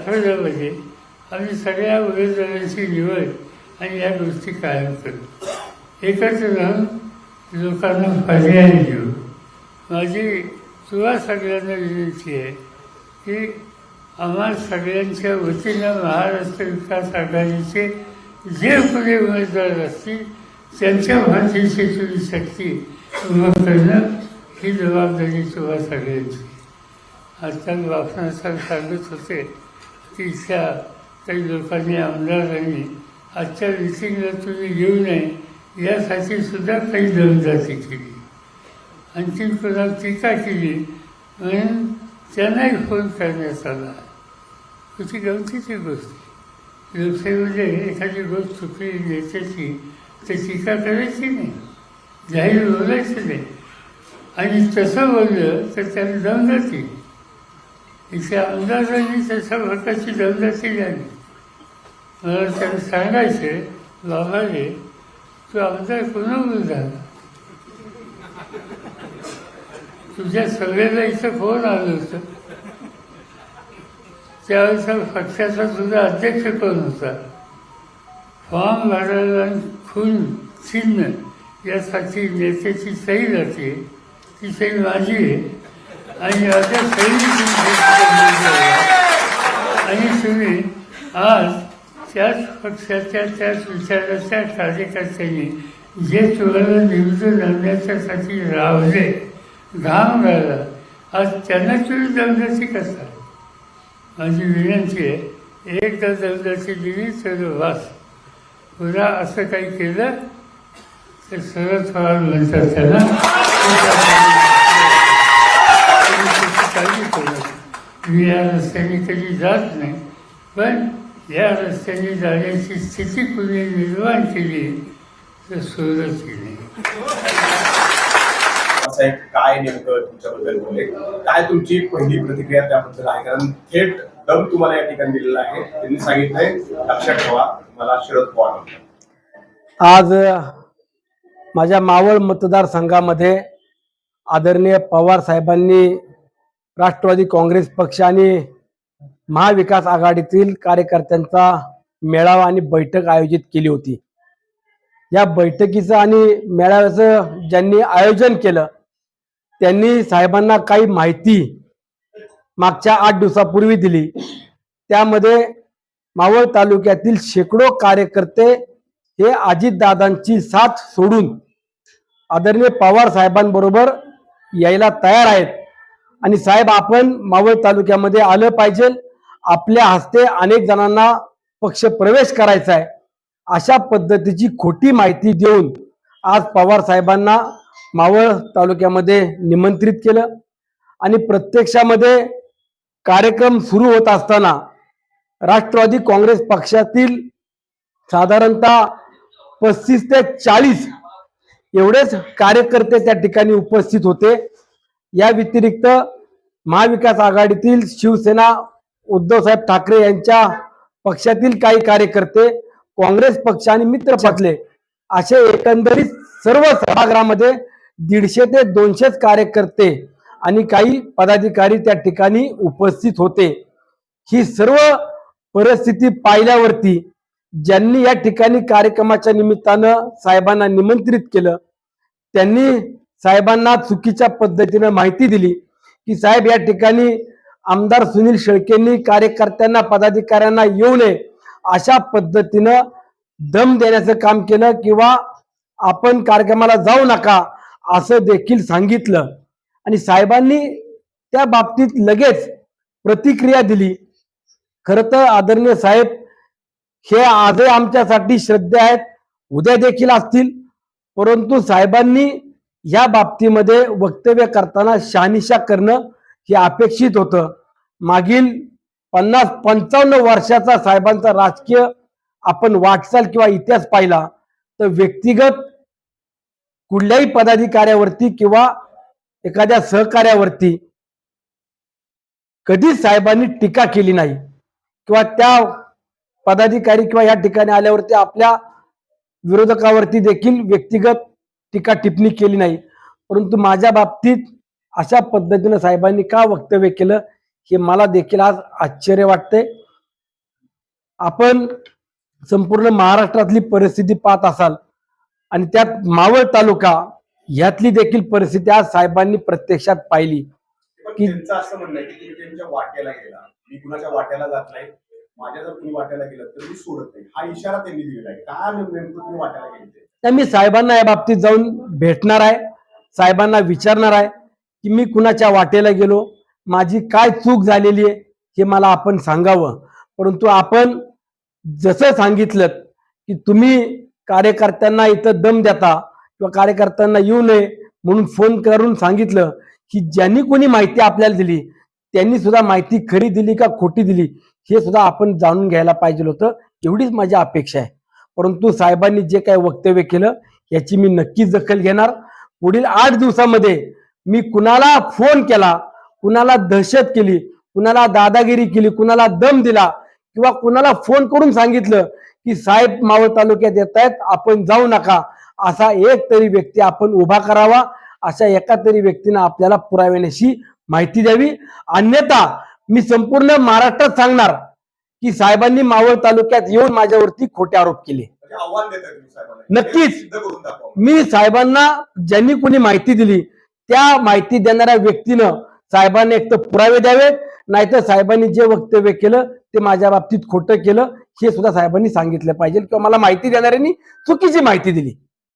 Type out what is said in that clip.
आठवलं पाहिजे म्हणजे आम्ही सगळ्या उमेदवारांची निवड आणि या गोष्टी कायम करू. एकत्र राहून लोकांना पर्याय देऊ. माझी तुला सगळ्यांना विनंती आहे की आम्हा सगळ्यांच्या वतीनं महाराष्ट्र विकास आघाडीचे जे कुठे उमेदवार असतील त्यांच्या भाषेची तुम्ही शक्ती उभं करणं ही जबाबदारी तुम्हा सगळ्यांची. आजकाल बापनासाहेब सांगत होते की इथल्या काही लोकांनी आमदारांनी आजच्या मिटिंगला तुम्ही येऊ नये यासाठी सुद्धा काही दमदाटी केली. आणखी कोणा टीका केली म्हणून त्यांनाही फोन करण्यात आला. तुझी गमतीची गोष्ट. लोकसेवेमध्ये एखादी गोष्ट चुकली नेत्याची तर टीका करायची नाही. जाहीर बोलायचं नाही. आणि तसं बोललं तर त्याला दमदाटी इथे आमदारांनी त्याच्या भकाची दंदाची झाली मला त्याला सांगायचे बाबा रे तू आमदार कोणामुळे झाला? तुझ्या सगळ्याला इथं फोन आलं होतं? त्यावेळेचा पक्षाचा तुझा अध्यक्ष कोण होता? फॉर्म भरायला खून चिन्ह यासाठी नेत्याची सही जाते. ती सही माझी आहे. आणि माझ्या सही आणि तुम्ही आज त्याच पक्षाच्या त्याच विचाराच्या कार्यकर्त्यांनी जे तुम्हाला निवडून आणण्याच्यासाठी रावले घाम राहिला आज त्यांना तुम्ही दमदाची करता माझी विनंती आहे एकदा दमदाची दिली तर वास. पुन्हा असं काही केलं तर शरद पवार म्हणतात त्यांना या रस्त्याने कधी जात नाही. पण या रस्त्याने जाण्याची स्थिती कुणी निर्माण केली तर सोडत साहेब काय नेमकं तुमच्याबद्दल बोलले? काय तुमची पहिली प्रतिक्रिया त्याबद्दल आहे? कारण थेट दम तुम्हाला या ठिकाणी दिलेला आहे. त्यांनी सांगितलंय लक्षात ठेवा मला शरद पवार. आज माझ्या मावळ मतदारसंघामध्ये आदरणीय पवार साहेबांनी राष्ट्रवादी काँग्रेस पक्ष आणि महाविकास आघाडीतील कार्यकर्त्यांचा मेळावा आणि बैठक आयोजित केली होती. या बैठकीचं आणि मेळाव्याचं ज्यांनी आयोजन केलं त्यांनी साहेबांना काही माहिती मागच्या आठ दिवसापूर्वी दिली. त्यामध्ये मावळ तालुक्यातील शेकडो कार्यकर्ते हे अजितदादांची साथ सोडून आदरणीय पवार साहेबांबरोबर यायला तयार आहेत. आणि साहेब आपण मावळ तालुक्यामध्ये आलं पाहिजे. आपल्या हस्ते अनेक जणांना पक्ष प्रवेश करायचा आहे. अशा पद्धतीची खोटी माहिती देऊन आज पवार साहेबांना मावळ तालुक्यामध्ये निमंत्रित केलं. आणि प्रत्यक्षामध्ये कार्यक्रम सुरू होत असताना राष्ट्रवादी काँग्रेस पक्षातील साधारणतः पस्तीस ते चाळीस एवढेच कार्यकर्ते त्या ठिकाणी उपस्थित होते. या व्यतिरिक्त महाविकास आघाडीतील शिवसेना उद्धवसाहेब ठाकरे यांच्या पक्षातील काही कार्यकर्ते काँग्रेस पक्ष आणि मित्र पक्षले असे एकंदरीत सर्व सभागृहामध्ये दीडशे ते दोनशेच कार्यकर्ते आणि काही पदाधिकारी त्या ठिकाणी उपस्थित होते. ही सर्व परिस्थिती पाहिल्यावरती ज्यांनी या ठिकाणी कार्यक्रमाच्या निमित्तानं साहेबांना निमंत्रित केलं त्यांनी साहेबांना चुकीच्या पद्धतीनं माहिती दिली की साहेब या ठिकाणी आमदार सुनील शेळकेंनी कार्यकर्त्यांना पदाधिकाऱ्यांना येऊ नये अशा पद्धतीनं दम देण्याचं काम केलं किंवा आपण कार्यक्रमाला जाऊ नका असं देखील सांगितलं. आणि साहेबांनी त्या बाबतीत लगेच प्रतिक्रिया दिली. खरं तर आदरणीय साहेब हे आजही आमच्यासाठी श्रद्धे आहेत. उद्या देखील असतील. परंतु साहेबांनी या बाबतीमध्ये वक्तव्य करताना शहानिशा करणं हे अपेक्षित होतं. मागील पन्नास पंचावन्न वर्षाचा साहेबांचा राजकीय आपण वाटचाल किंवा इतिहास पाहिला तर व्यक्तिगत कुठल्याही पदाधिकाऱ्यावरती किंवा एखाद्या सहकार्यावरती कधीच साहेबांनी टीका केली नाही. किंवा त्या पदाधिकारी किंवा या ठिकाणी आल्यावरती आपल्या विरोधकावरती देखील व्यक्तिगत टीका टिप्पणी केली नाही. परंतु माझ्या बाबतीत अशा पद्धतीनं साहेबांनी का वक्तव्य केलं हे मला देखील आज आश्चर्य वाटतंय. आपण संपूर्ण महाराष्ट्रातली परिस्थिती पाहत असाल आणि त्यात मावळ तालुका यातली देखील परिस्थिती आज साहेबांनी प्रत्यक्षात पाहिली. की- त्यांचं असं म्हणणं आहे की त्यांच्या वाट्याला गेला. मी कुणाच्या वाट्याला जात नाही. माझ्या जर तुम्ही वाटायला गेलं तर मी सोडत नाही. हा इशारा त्यांनी दिलेला आहे. काय नेमकं तुम्ही वाटायला गेले ते मी साहेबांना या बाबतीत जाऊन भेटणार आहे. साहेबांना विचारणार आहे की मी कुणाच्या वाटेला गेलो? माझी काय चूक झालेली आहे? हे मला आपण सांगावं. परंतु आपण जसं सांगितलं की तुम्ही कार्यकर्त्यांना इथं दम देता किंवा कार्यकर्त्यांना येऊ नये म्हणून फोन करून सांगितलं की ज्यांनी कोणी माहिती आपल्याला दिली त्यांनी सुद्धा माहिती खरी दिली का खोटी दिली? हे सुद्धा आपण जाणून घ्यायला पाहिजे होतं. एवढीच माझी अपेक्षा आहे. परंतु साहेबांनी जे काही वक्तव्य केलं याची मी नक्कीच दखल घेणार. पुढील आठ दिवसामध्ये मी कुणाला फोन केला कुणाला दहशत केली कुणाला दादागिरी केली कुणाला दम दिला किंवा कुणाला फोन करून सांगितलं की साहेब मावळ तालुक्यात येत आहेत आपण जाऊ नका. असा एक तरी व्यक्ती आपण उभा करावा. अशा एका तरी व्यक्तीनं आपल्याला पुराव्याशी माहिती द्यावी. अन्यथा मी संपूर्ण महाराष्ट्रात सांगणार की साहेबांनी मावळ तालुक्यात येऊन माझ्यावरती खोटे आरोप केले. म्हणजे नक्कीच. मी साहेबांना ज्यांनी कोणी माहिती दिली त्या माहिती देणाऱ्या व्यक्तीनं साहेबांनी एक तर पुरावे द्यावेत नाहीतर साहेबांनी जे वक्तव्य केलं ते माझ्या बाबतीत खोटं केलं हे सुद्धा साहेबांनी सांगितलं पाहिजे किंवा मला माहिती देणाऱ्यांनी चुकीची माहिती दिली.